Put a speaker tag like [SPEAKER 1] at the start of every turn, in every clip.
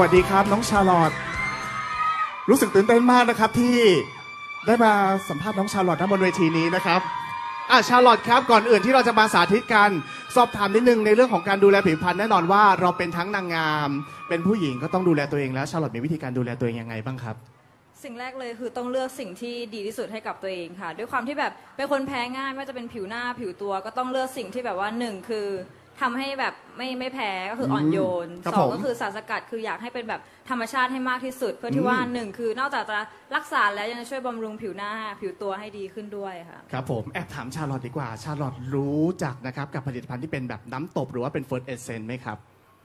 [SPEAKER 1] วัสดีครับ น้องชาลอตรู้สึกตื่นเต้นมากนะครับที่ได้มาสัมภาษณ์น้องชาลอตณบนเวทีนี้นะครับอะชาลอตครับก่อนอื่นที่เราจะมาสาธิตกันสอบถามนิดนึงในเรื่องของการดูแลผิวพรรณแน่นอนว่าเราเป็นทั้งนางงาม เป็นผู้หญิงก็ต้องดูแลตัวเองแล้วชาลอตมีวิธีการดูแลตัวเองยังไงบ้างครับ
[SPEAKER 2] สิ่งแรกเลยคือต้องเลือกสิ่งที่ดีที่สุดให้กับตัวเองค่ะ ด้วยความที่แบบเป็นคนแพ้ง่ายไม่ว่าจะเป็นผิวหน้าผิวตัวก็ต้องเลือกสิ่งที่แบบว่าหนึ่งคือ ทำให้แบบไม่ไม่แพ้ก็คืออ่อนโยน
[SPEAKER 1] ครับ
[SPEAKER 2] สอง
[SPEAKER 1] ผม
[SPEAKER 2] ก็คือสารสกัดคืออยากให้เป็นแบบธรรมชาติให้มากที่สุด เพื่อที่ว่าหนึ่งคือนอกจากจะรักษาแล้วยังจะช่วยบำรุงผิวหน้าผิวตัวให้ดีขึ้นด้วยค่ะ
[SPEAKER 1] ครับผมแอบถามชาลอตดีกว่า ชาลอตรู้จักนะครับกับผลิตภัณฑ์ที่เป็นแบบน้ำตบหรือว่าเป็น First Essence ไหมครับ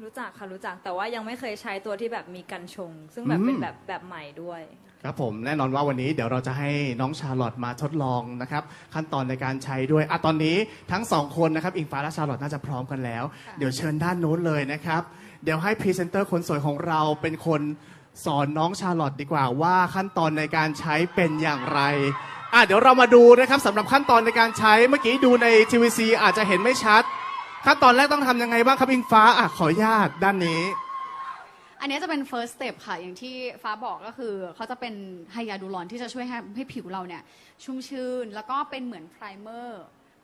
[SPEAKER 2] รู้จักค่ะรู้จักแต่ว่ายังไม่เคยใช้ตัวที่แบบมีกันชง ซึ่งแบบ
[SPEAKER 1] อืม
[SPEAKER 2] เป็นแบบแบบใหม่ด้วย
[SPEAKER 1] ครับผมแน่นอนว่าวันนี้เดี๋ยวเราจะให้น้องชาลอตมาทดลองนะครับ ขั้นตอนในการใช้ด้วยอะตอนนี้ทั้งสองคนนะครับอิงฟ้าและชาลอตน่าจะพร้อมกันแล้ว
[SPEAKER 2] ค่ะ
[SPEAKER 1] เดี๋ยวเชิญด้านโน้นเลยนะครับ เดี๋ยวให้พรีเซนเตอร์คนสวยของเราเป็นคนสอนน้องชาลอตดีกว่าว่าขั้นตอนในการใช้เป็นอย่างไรอะเดี๋ยวเรามาดูนะครับสำหรับขั้นตอนในการใช้เมื่อกี้ดูในทีวีซีอาจจะเห็นไม่ชัด ขั้นตอนแรกต้องทำยังไงบ้างครับอิงฟ้าอะขออนุญาตด้านนี้
[SPEAKER 3] อันนี้จะเป็น first step ค่ะ อย่างที่ฟ้าบอกก็คือเขาจะเป็นไฮยาดูรอนที่จะช่วยให้ให้ผิวเราเนี่ยชุ่มชื่นแล้วก็เป็นเหมือน primer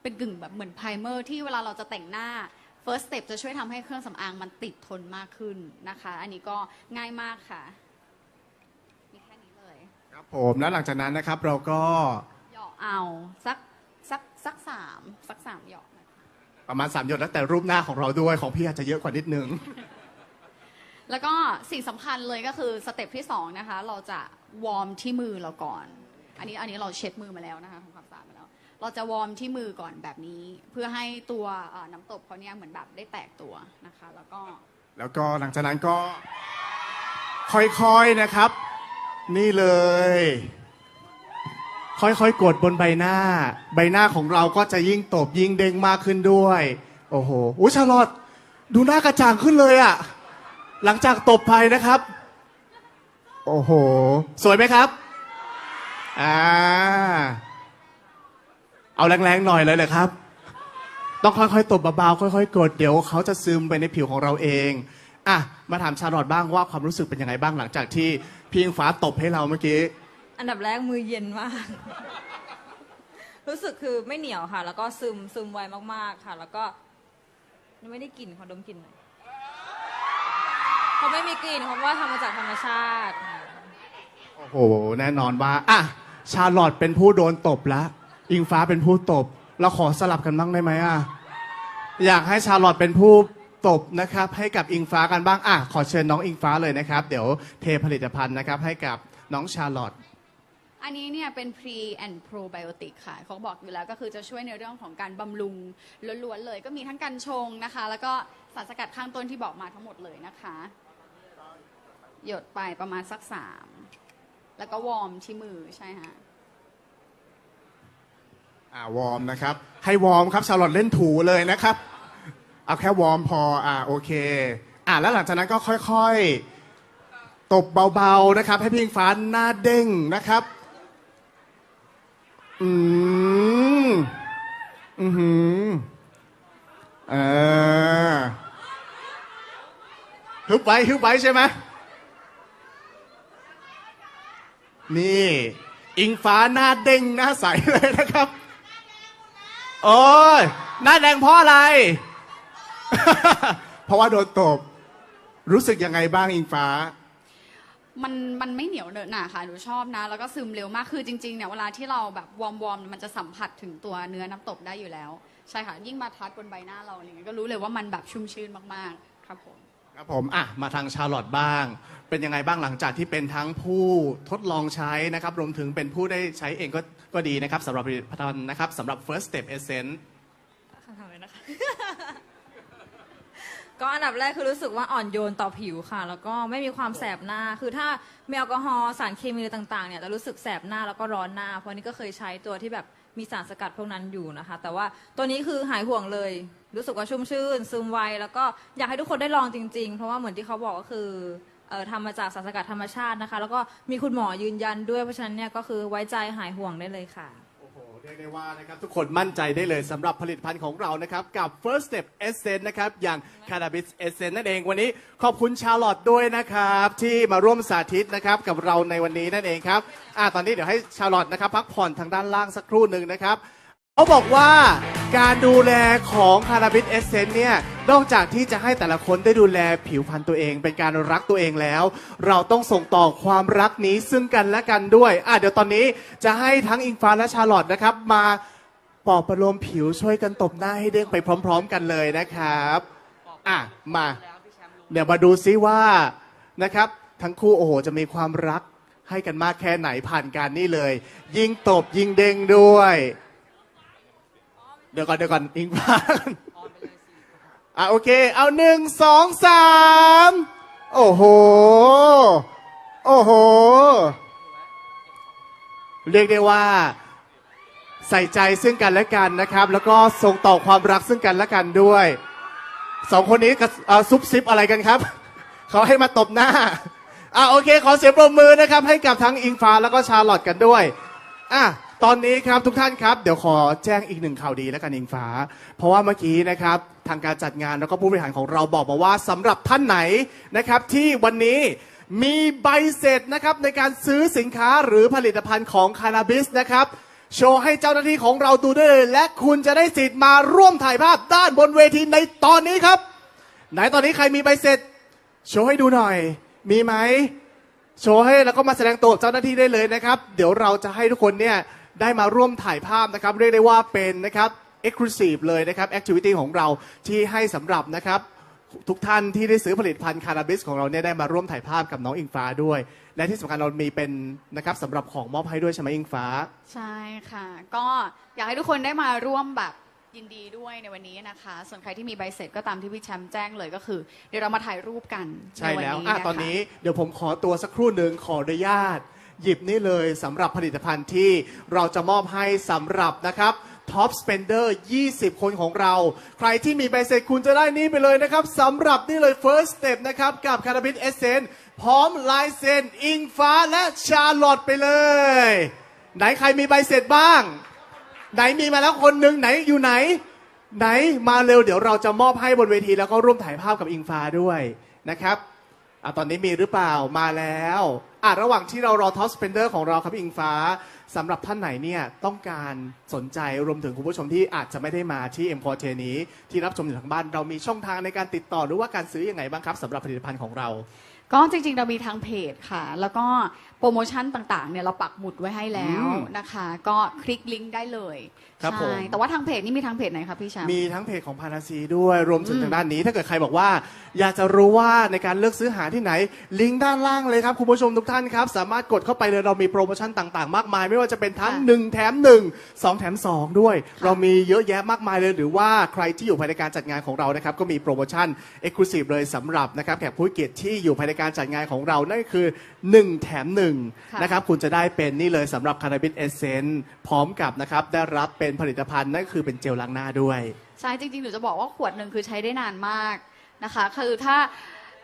[SPEAKER 3] เป็นกึ่งแบบเหมือน primer ที่เวลาเราจะแต่งหน้า first step จะช่วยทำให้เครื่องสำอางมันติดทนมากขึ้นนะคะ อันนี้ก็ง่ายมากค่ะมีแค่นี้เลย
[SPEAKER 1] ครับผมแล้วหลังจากนั้นนะครับเราก็
[SPEAKER 3] หยอกเอาสักสักสักสามสักสามหยอกนะคะ
[SPEAKER 1] ประมาณ 3 หยดแล้วแต่รูปหน้าของเราด้วยของพี่อาจจะเยอะกว่านิดนึง
[SPEAKER 3] แล้วก็สิ่งสำคัญเลยก็คือสเต็ปที่สองนะคะ เราจะวอร์มที่มือเราก่อน อันนี้อันนี้เราเช็ดมือมาแล้วนะคะทำความสะอาดมาแล้ว เราจะวอร์มที่มือก่อนแบบนี้ เพื่อให้ตัวเอ่อน้ำตบเขาเนี่ยเหมือนแบบได้แตกตัวนะคะ แล้วก็
[SPEAKER 1] แล้วก็หลังจากนั้นก็ค่อยๆนะครับ นี่เลย ค่อยๆ กดบนใบหน้า ใบหน้าของเราก็จะยิ่งตบยิ่งเด้งมากขึ้นด้วย โอ้โหอุ้ยชาลอตดูหน้ากระจ่างขึ้นเลยอะหลังจากตบไปนะครับ โอ้โห สวยไหมครับอ่าเอาแรงๆหน่อยเลยเลยครับ ต้องค่อยๆ ตบเบาๆค่อยๆ กดเดี๋ยวเขาจะซึมไปในผิวของเราเองอะมาถามชาลอตบ้างว่าความรู้สึกเป็นยังไงบ้างหลังจากที่พี่อิงฟ้าตบให้เราเมื่อกี้
[SPEAKER 2] อันดับแรกมือเย็นมาก รู้สึกคือไม่เหนียวค่ะ แล้วก็ซึมซึมไวมากๆค่ะ แล้วก็ไม่ได้กลิ่นขอดมกลิ่นหน่อยเขาไม่มีกลิ่นเพราะว่าทำมาจากธรรมชาติ
[SPEAKER 1] โอ้โห แน่นอนว่าอะชาลอตเป็นผู้โดนตบแล้วอิงฟ้าเป็นผู้ตบ เราขอสลับกันบ้างได้ไหมอะ อยากให้ชาลอตเป็นผู้ตบนะครับให้กับอิงฟ้ากันบ้างอะขอเชิญน้องอิงฟ้าเลยนะครับ เดี๋ยวเทผลิตภัณฑ์นะครับให้กับน้องชาลอต
[SPEAKER 3] อันนี้เนี่ยเป็น pre and probiotic ค่ะเขาบอกอยู่แล้วก็คือจะช่วยในเรื่องของการบำรุงล้วนๆเลย ก็มีทั้งกันชงนะคะ แล้วก็สารสกัดข้างต้นที่บอกมาทั้งหมดเลยนะคะ หยดไปประมาณสักสามแล้วก็วอร์มที่มือใช่ฮะ
[SPEAKER 1] อ่าวอร์มนะครับ ให้วอร์มครับชาลอตเล่นถูเลยนะครับ เอาแค่วอร์มพออ่าโอเค อ่าแล้วหลังจากนั้นก็ค่อยๆ ตบเบาๆนะครับ ให้พี่อิงฟ้าหน้าเด้งนะครับ อืมอือหือเอฮึบไว้ฮึบไว้ใช่ไหมนี่ อิงฟ้าหน้าเด้งหน้าใสเลยนะครับ โอ้ยหน้าแดงเพราะอะไร เพราะว่าโดนตบ รู้สึกยังไงบ้างอิงฟ้า
[SPEAKER 3] มันมันไม่เหนียวเนอะหนาค่ะหนูชอบนะ แล้วก็ซึมเร็วมากคือจริงๆเนี่ยเวลาที่เราแบบวอร์มวอร์มมันจะสัมผัสถึงตัวเนื้อน้ำตบได้อยู่แล้ว ใช่ค่ะ ยิ่งมาทัดบนใบหน้าเราอะไรเงี้ยก็รู้เลยว่ามันแบบชุ่มชื่นมากๆ ครับผม
[SPEAKER 1] ครับผมอะมาทางชาร์ลอตบ้าง เป็นยังไงบ้างหลังจากที่เป็นทั้งผู้ทดลองใช้นะครับรวมถึงเป็นผู้ได้ใช้เองก็ก็ดีนะครับสำหรับผลิตภัณฑ์นะครับสำหรับ first step essence
[SPEAKER 2] คำถามเลยนะคะ ก็อันดับแรกคือรู้สึกว่าอ่อนโยนต่อผิวค่ะ แล้วก็ไม่มีความแสบหน้า คือถ้ามีแอลกอฮอล์สารเคมีอะไรต่างๆเนี่ยจะรู้สึกแสบหน้าแล้วก็ร้อนหน้า เพราะนี่ก็เคยใช้ตัวที่แบบมีสารสกัดพวกนั้นอยู่นะคะ แต่ว่าตัวนี้คือหายห่วงเลย รู้สึกว่าชุ่มชื่น ซึมไวแล้วก็อยากให้ทุกคนได้ลองจริง ๆ เพราะว่าเหมือนที่เขาบอกก็คือเอ่อทำมาจากสารสกัดธรรมชาตินะคะ แล้วก็มีคุณหมอยืนยันด้วยเพราะฉะนั้นเนี่ยก็คือไว้ใจหายห่วงได้เลยค่ะ
[SPEAKER 1] เรียกได้ว่านะครับทุกคนมั่นใจได้เลยสำหรับผลิตภัณฑ์ของเรานะครับ กับ First Step Essence นะครับ อย่าง Cannabis Essence นั่นเองวันนี้ขอบคุณชาลอตด้วยนะครับ ที่มาร่วมสาธิตนะครับกับเราในวันนี้นั่นเองครับอ่าตอนนี้เดี๋ยวให้ชาลอตนะครับ พักผ่อนทางด้านล่างสักครู่หนึ่งนะครับเขาบอกว่าการดูแลของคาราบิสเอเซนเนี่ย นอกจากที่จะให้แต่ละคนได้ดูแลผิวพรรณตัวเองเป็นการรักตัวเองแล้ว เราต้องส่งต่อความรักนี้ซึ่งกันและกันด้วยอะเดี๋ยวตอนนี้จะให้ทั้งอิงฟ้าและชาลอตนะครับ มาปลอบประโลมผิวช่วยกันตบหน้าให้เด้งไปพร้อม ๆ กันเลยนะครับอะมาเดี๋ยวมาดูซิว่านะครับ ทั้งคู่โอ้โหจะมีความรักให้กันมากแค่ไหนผ่านการนี่เลย ยิงตบยิงเด้งด้วย เดี๋ยวก่อนเดี๋ยวก่อนอิงฟ้า อะโอเค เอาหนึ่งสองสามโอ้โห โอ้โห เรียกได้ว่า ใส่ใจซึ่งกันและกันนะครับ แล้วก็ส่งต่อความรักซึ่งกันและกันด้วยสองคนนี้กระซุบซิบอะไรกันครับ เขาให้มาตบหน้าอะโอเค ขอเสียงปรบมือนะครับ ให้กับทั้งอิงฟ้าแล้วก็ชาลอตกันด้วยอะ ตอนนี้ครับทุกท่านครับเดี๋ยวขอแจ้งอีกหนึ่งข่าวดีแล้วกันอิงฟ้า เพราะว่าเมื่อกี้นะครับทางการจัดงานแล้วก็ผู้บริหารของเราบอกมาว่าสำหรับท่านไหนนะครับที่วันนี้มีใบเสร็จนะครับในการซื้อสินค้าหรือผลิตภัณฑ์ของคานาบิสนะครับโชว์ให้เจ้าหน้าที่ของเราดูได้เลยและคุณจะได้สิทธิ์มาร่วมถ่ายภาพด้านบนเวทีในตอนนี้ครับ ไหนตอนนี้ใครมีใบเสร็จ โชว์ให้ดูหน่อย มีไหมโชว์ให้แล้วก็มาแสดงตัวกับเจ้าหน้าที่ได้เลยนะครับ เดี๋ยวเราจะให้ทุกคนเนี่ย ได้มาร่วมถ่ายภาพนะครับ เรียกได้ว่าเป็นนะครับ exclusive เลยนะครับ activity ของเราที่ให้สำหรับนะครับ ทุกท่านที่ได้ซื้อผลิตภัณฑ์คาราบิสของเราเนี่ยได้มาร่วมถ่ายภาพกับน้องอิงฟ้าด้วย และที่สำคัญเรามีเป็นนะครับสำหรับของมอบให้ด้วยใช่ไหมอิงฟ้า
[SPEAKER 3] ใช่ค่ะ ก็อยากให้ทุกคนได้มาร่วมแบบยินดีด้วยในวันนี้นะคะ ส่วนใครที่มีใบเสร็จก็ตามที่พี่แชมป์แจ้งเลยก็คือ เดี๋ยวเรามาถ่ายรูปกัน
[SPEAKER 1] ใช่
[SPEAKER 3] น
[SPEAKER 1] แล้ว
[SPEAKER 3] นี้
[SPEAKER 1] อะะ
[SPEAKER 3] คะ
[SPEAKER 1] ตอนนี้เดี๋ยวผมขอตัวสักครู่หนึ่งขออนุญาต หยิบนี่เลยสำหรับผลิตภัณฑ์ที่เราจะมอบให้สำหรับนะครับท็อปสเปนเดอร์ 20 คนของเรา ใครที่มีใบเสร็จคุณจะได้นี่ไปเลยนะครับสำหรับนี่เลย First Step นะครับ กับคาราบิ s เอเซนพร้อมลายเซ็น อิงฟ้าและชาลอตไปเลย ไหนใครมีใบเสร็จบ้าง ไหนมีมาแล้วคนหนึ่งไหนอยู่ไหน ไหนมาเร็วเดี๋ยวเราจะมอบให้บนเวทีแล้วก็ร่วมถ่ายภาพกับอิงฟ้าด้วยนะครับ อะตอนนี้มีหรือเปล่ามาแล้วอะระหว่างที่เรารอท็อปสเปนเดอร์ของเราครับอิงฟ้าสำหรับท่านไหนเนี่ยต้องการสนใจรวมถึงคุณผู้ชมที่อาจจะไม่ได้มาที่เอ็มพอเทนี้ที่รับชมอยู่ทางบ้านเรามีช่องทางในการติดต่อหรือว่าการซื้ออยังไงบ้างครับสำหรับผลิตภัณฑ์ของเรา
[SPEAKER 3] ก็จริงๆ เรามีทางเพจค่ะ แล้วก็โปรโมชั่นต่างๆ เนี่ยเราปักหมุดไว้ให้แล้ว
[SPEAKER 1] อืม
[SPEAKER 3] นะคะ ก็คลิกลิงก์ได้เลย
[SPEAKER 1] ครับผม
[SPEAKER 3] ใช่แต่ว่าทางเพจนี่มีทางเพจไหนคะพี่แชมป์
[SPEAKER 1] มีทั้งเพจของพานาซีด้วยรวมถึงทางด้านนี้ ถ้าเกิดใครบอกว่า อยากจะรู้ว่าในการเลือกซื้อหาที่ไหน ลิงก์ด้านล่างเลยครับ คุณผู้ชมทุกท่านครับ สามารถกดเข้าไปเลยเรามีโปรโมชั่นต่างๆ มากมาย ไม่ว่าจะเป็นทั้ง
[SPEAKER 3] ค่ะ
[SPEAKER 1] 1แถม 1 2 แถม 2 ด้วย เรามีเยอะแยะมากมายเลย หรือว่าใครที่อยู่ภายในการจัดงานของเรานะครับก็มีโปรโมชั่น Exclusive เลยสำหรับนะครับแขกผู้เกียรติที่อยู่ภายในการจัดงานของเรานั่นก็คือ 1 แถม
[SPEAKER 3] ค่ะ
[SPEAKER 1] 1นะครับคุณจะได้เป็นนี่เลยสำหรับคาราบิ s เอเซนพร้อมกับนะครับได้รับเป็นผลิตภัณฑ์นั่นก็คือเป็นเจลล้างหน้าด้วย
[SPEAKER 3] ใช่จริงๆหนูจะบอกว่าขวดหนึ่งคือใช้ได้นานมากนะคะ คือถ้า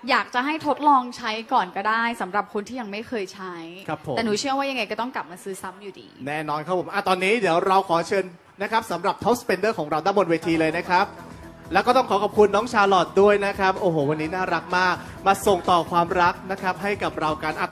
[SPEAKER 3] อยากจะให้ทดลองใช้ก่อนก็ได้สำหรับคนที่ยังไม่เคยใช้
[SPEAKER 1] ครับผม
[SPEAKER 3] แต่หนูเชื่อว่ายังไงก็ต้องกลับมาซื้อซ้ำอยู่ดี
[SPEAKER 1] แน่นอนครับผมอะตอนนี้เดี๋ยวเราขอเชิญนะครับสำหรับท็อปสเปนเดอร์ของเราด้านบนเวทีเลยนะครับ แล้วก็ต้องขอขอบคุณน้องชาลอตด้วยนะครับ โอ้โห วันนี้น่ารักมาก มาส่งต่อความรักนะครับให้กับเรากันอะ